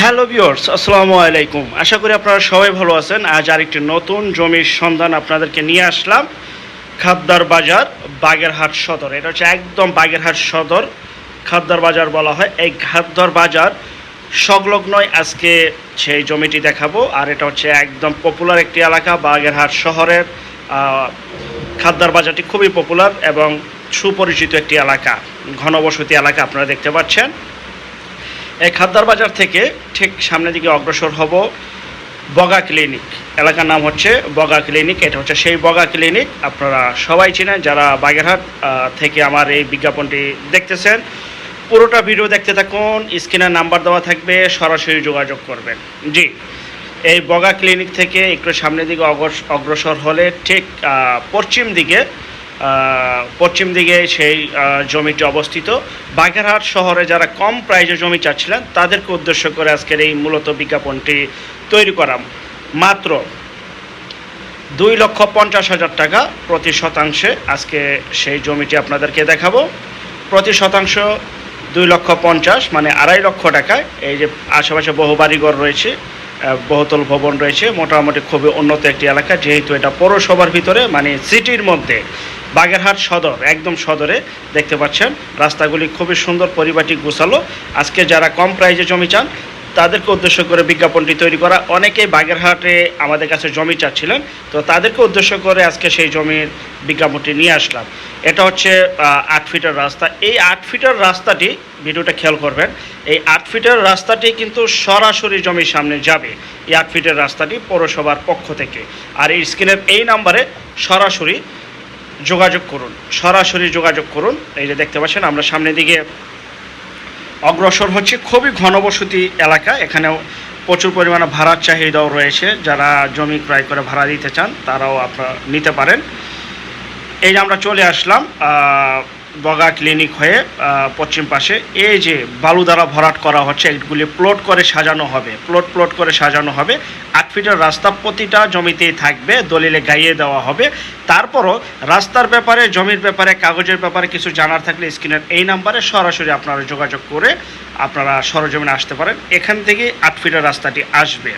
Hello viewers আসসালামু আলাইকুম। আশা করি আপনারা সবাই ভালো আছেন। আজ আরেকটি নতুন জমির সন্ধান আপনাদেরকে নিয়ে আসলাম। খাদ্দার বাজার, বাগেরহাট সদর। এটা হচ্ছে একদম বাগেরহাট সদর। খাদ্দার বাজার বলা হয়। এই খাদ্দার বাজার সংলগ্নই আজকে সেই জমিটি দেখাবো। আর এটা হচ্ছে একদম পপুলার একটি এলাকা, বাগেরহাট শহরের খাদ্দার বাজারটি খুবই পপুলার এবং সুপরিচিত একটি এলাকা, ঘনবসতি এলাকা আপনারা দেখতে পাচ্ছেন। এই খাদ্দার বাজার থেকে ঠিক সামনের দিকে অগ্রসর হব বগা ক্লিনিক। এলাকার নাম হচ্ছে বগা ক্লিনিক, এটা হচ্ছে সেই বগা ক্লিনিক। আপনারা সবাই চিনেন, যারা বাগেরহাট থেকে আমার এই বিজ্ঞাপনটি দেখতেছেন, পুরোটা ভিডিও দেখতে থাকুন, স্ক্রিনের নাম্বার দেওয়া থাকবে, সরাসরি যোগাযোগ করবেন। জি, এই বগা ক্লিনিক থেকে একটু সামনের দিকে অগ্রস- অগ্রসর হলে ঠিক পশ্চিম দিকে পশ্চিম দিকে সেই জমিটি অবস্থিত। বাগেরহাট শহরে যারা কম প্রাইজে জমি চাচ্ছিলেন, তাদেরকে উদ্দেশ্য করে আজকের এই মূলত বিজ্ঞাপনটি তৈরি করা। মাত্র দুই লক্ষ পঞ্চাশ হাজার টাকা প্রতি শতাংশে আজকে সেই জমিটি আপনাদেরকে দেখাবো। প্রতি শতাংশ দুই লক্ষ পঞ্চাশ মানে আড়াই লক্ষ টাকায়। এই যে আশেপাশে বহু বাড়িঘর রয়েছে বহুতল ভবন রয়েছে, মোটামুটি খুবই উন্নত একটি এলাকা, যেহেতু এটা পৌরসভার ভিতরে মানে সিটির মধ্যে। বাগেরহাট সদর, একদম সদরে দেখতে পাচ্ছেন। রাস্তাগুলি খুবই সুন্দর পরিবাটি গুছালো। আজকে যারা কম প্রাইজে জমি চান, তাদেরকে উদ্দেশ্য করে বিজ্ঞাপনটি তৈরি করা। অনেকেই বাগেরহাটে আমাদের কাছে জমি চাচ্ছিলেন, তো তাদেরকে উদ্দেশ্য করে আজকে সেই জমির বিজ্ঞাপনটি নিয়ে আসলাম। এটা হচ্ছে আট ফিটের রাস্তা। এই আট ফিটের রাস্তাটি, ভিডিওটা খেয়াল করবেন, এই আট ফিটের রাস্তাটি কিন্তু সরাসরি জমির সামনে যাবে। এই আট ফিটের রাস্তাটি পৌরসভার পক্ষ থেকে। আর এই স্ক্রিনের এই নাম্বারে সরাসরি যোগাযোগ করুন, সরাসরি যোগাযোগ করুন। এই যে দেখতে পাচ্ছেন, আমরা সামনের দিকে অগ্রসর হচ্ছে। খুবই ঘনবসতি এলাকা, এখানেও প্রচুর পরিমাণে ভাড়ার চাহিদাও রয়েছে। যারা জমি ক্রয় করে ভাড়া দিতে চান, তারাও আপনারা নিতে পারেন। এই যে আমরা চলে আসলাম বগা ক্লিনিক হয়ে পশ্চিম পাশে। এই যে বালু দ্বারা ভরাট করা হচ্ছে, এগুলি প্লট করে সাজানো হবে, প্লট প্লট করে সাজানো হবে। আট ফিটের রাস্তা প্রতিটা জমিতেই থাকবে, দলিলে গাইয়ে দেওয়া হবে। তারপরও রাস্তার ব্যাপারে, জমির ব্যাপারে, কাগজের ব্যাপারে কিছু জানার থাকলে স্ক্রিনের এই নাম্বারে সরাসরি আপনারা যোগাযোগ করে আপনারা সরজমিনে আসতে পারেন। এখান থেকে আট ফিটের রাস্তাটি আসবে।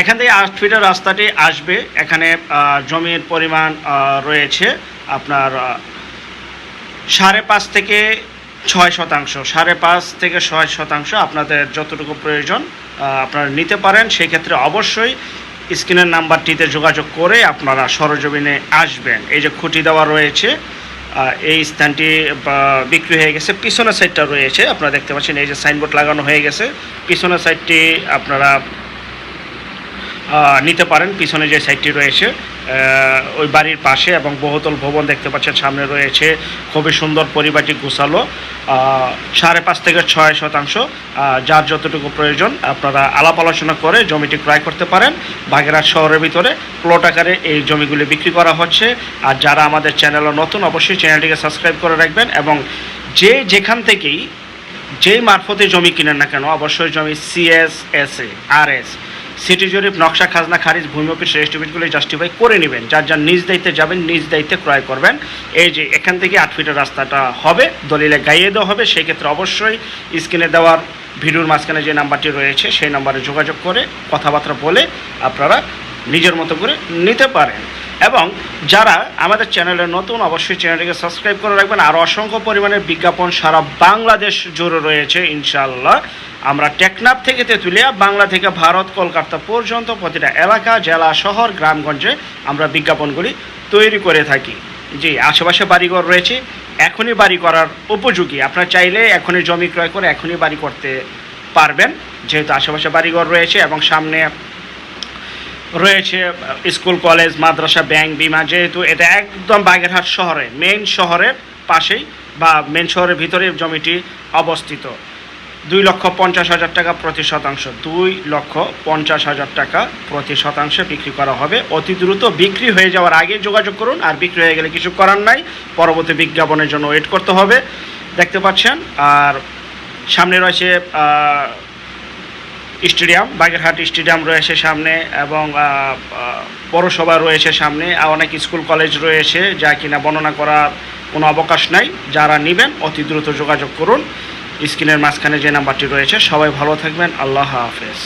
এখান থেকে আট ফিটের রাস্তাটি আসবে। এখানে জমির পরিমাণ রয়েছে। আপনার সাড়ে পাঁচ থেকে ছয় শতাংশ, সাড়ে পাঁচ থেকে ছয় শতাংশ আপনাদের যতটুকু প্রয়োজন আপনারা নিতে পারেন। সেই ক্ষেত্রে অবশ্যই স্ক্রিনের নাম্বারটিতে যোগাযোগ করে আপনারা সরজমিনে আসবেন। এই যে খুঁটি দেওয়া রয়েছে এই স্থানটি বিক্রি হয়ে গেছে, পিছনের সাইডটা রয়েছে। আপনারা দেখতে পাচ্ছেন, এই যে সাইনবোর্ড লাগানো হয়ে গেছে। পিছনের সাইডটি আপনারা নিতে পারেন। পিছনে যে সাইডটি রয়েছে ওই বাড়ির পাশে এবং বহুতল ভবন দেখতে পাচ্ছেন। সামনে রয়েছে খুবই সুন্দর পরিবারটি গুছালো সাড়ে পাঁচ থেকে ছয় শতাংশ যার যতটুকু প্রয়োজন আপনারা আলাপ আলোচনা করে জমিটি ক্রয় করতে পারেন। বাগেরহাট শহরের ভিতরে প্লট আকারে এই জমিগুলি বিক্রি করা হচ্ছে। আর যারা আমাদের চ্যানেলে নতুন, অবশ্যই চ্যানেলটিকে সাবস্ক্রাইব করে রাখবেন এবং যে যেখান থেকেই যেই মারফতে জমি কিনেন না কেন, অবশ্যই জমি CS S A R S city জরিপ, নকশা খাজনা, খারিজ, ভূমি অফিস রেজিস্ট্রিবিটগুলি জাস্টিফাই করে নেবেন। যার যার নিজ দায়িত্বে যাবেন, নিজ দায়িত্বে ক্রয় করবেন। এই যে এখান থেকে আট ফিটের রাস্তাটা হবে, দলিলে গাইয়ে দেওয়া হবে, সেই ক্ষেত্রে অবশ্যই স্ক্রিনে দেওয়ার ভিডিওর মাঝখানে যে নাম্বারটি রয়েছে, সেই নাম্বারে যোগাযোগ করে কথাবার্তা বলে আপনারা নিজের মতো করে নিতে পারেন। এবং যারা আমাদের চ্যানেলে নতুন, অবশ্যই চ্যানেলটিকে সাবস্ক্রাইব করে রাখবেন। আর অসংখ্য পরিমাণের বিজ্ঞাপন সারা বাংলাদেশ জুড়ে রয়েছে ইনশাল্লাহ আমরা টেকনাফ থেকে তেঁতুলিয়া, বাংলা থেকে ভারত, কলকাতা পর্যন্ত প্রতিটা এলাকা, জেলা, শহর, গ্রামগঞ্জে আমরা বিজ্ঞাপনগুলি তৈরি করে থাকি। জি, আশেপাশে বাড়িঘর রয়েছে, এখনই বাড়ি করার উপযোগী। আপনারা চাইলে এখনই জমি ক্রয় করে এখনই বাড়ি করতে পারবেন, যেহেতু আশেপাশে বাড়িঘর রয়েছে এবং সামনে রয়েছে স্কুল, কলেজ, মাদ্রাসা, ব্যাংক, বিমা, যেহেতু এটা একদম বাগেরহাট শহরে মেন শহরের পাশেই বা মেন শহরের ভিতরে জমিটি অবস্থিত। দুই লক্ষ পঞ্চাশ হাজার টাকা প্রতি শতাংশ, দুই লক্ষ পঞ্চাশ হাজার টাকা প্রতি শতাংশে বিক্রি করা হবে। অতি দ্রুত বিক্রি হয়ে যাওয়ার আগে যোগাযোগ করুন, আর বিক্রি হয়ে গেলে কিছু করার নাই। পরবর্তী বিজ্ঞাপনের জন্য ওয়েট করতে হবে। দেখতে পাচ্ছেন, আর সামনে রয়েছে স্টেডিয়াম, বাগেরহাট স্টেডিয়াম রয়েছে সামনে এবং পৌরসভা রয়েছে সামনে। আর অনেক স্কুল, কলেজ রয়েছে যা কিনা বর্ণনা করার কোনো অবকাশ নাই। যারা নেবেন অতি দ্রুত যোগাযোগ করুন। স্ক্রিনের মাঝখানে যে নাম্বারটি রয়েছে, সবাই ভালো থাকবেন। আল্লাহ হাফেজ।